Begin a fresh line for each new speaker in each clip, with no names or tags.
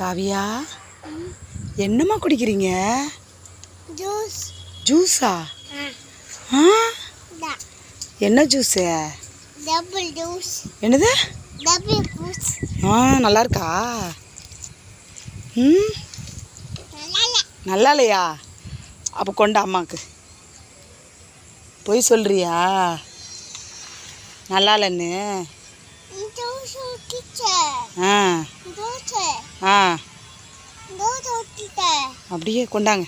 காவியா என்னம்மா குடிக்கிறீங்க?
ஜூஸ்.
ஜூஸா? ஆ? என்ன ஜூஸு?
Double juice.
என்னது?
Double juice.
ஆ நல்லா இருக்கா ம்?
நல்லா
இல்லையா அப்போ கொண்ட அம்மாக்கு. பொய் சொல்றியா? நல்லா இல்லைன்னு ஆ. ஆ. அப்படியே கொண்டாங்க?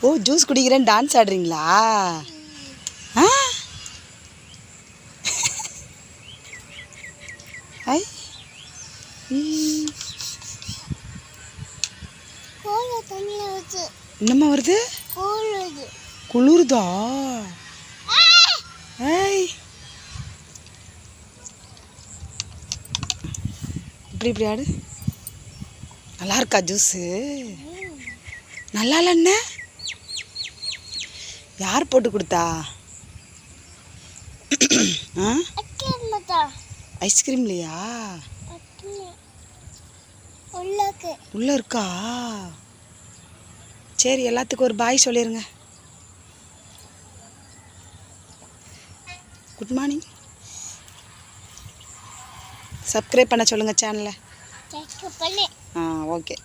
ஓ ஜூஸ் குடிக்கிறேன் டான்ஸ் ஆடுறீங்களா? ஆ? ஐ. என்னம்மா வருது? குளிருதா? இப்படி இப்படி ஆடு? நல்லா இருக்கா ஜூஸு? நல்லா இல்லைண்ண யார் போட்டு கொடுத்தா? ஆ?
அக்கே
ஐஸ்கிரீம் இல்லையா உள்ளே இருக்கா? சரி எல்லாத்துக்கும் ஒரு பாய் சொல்லிடுங்க குட் மார்னிங் சப்ஸ்கிரைப் பண்ண சொல்லுங்கள் சேனலை ஆ ஓகே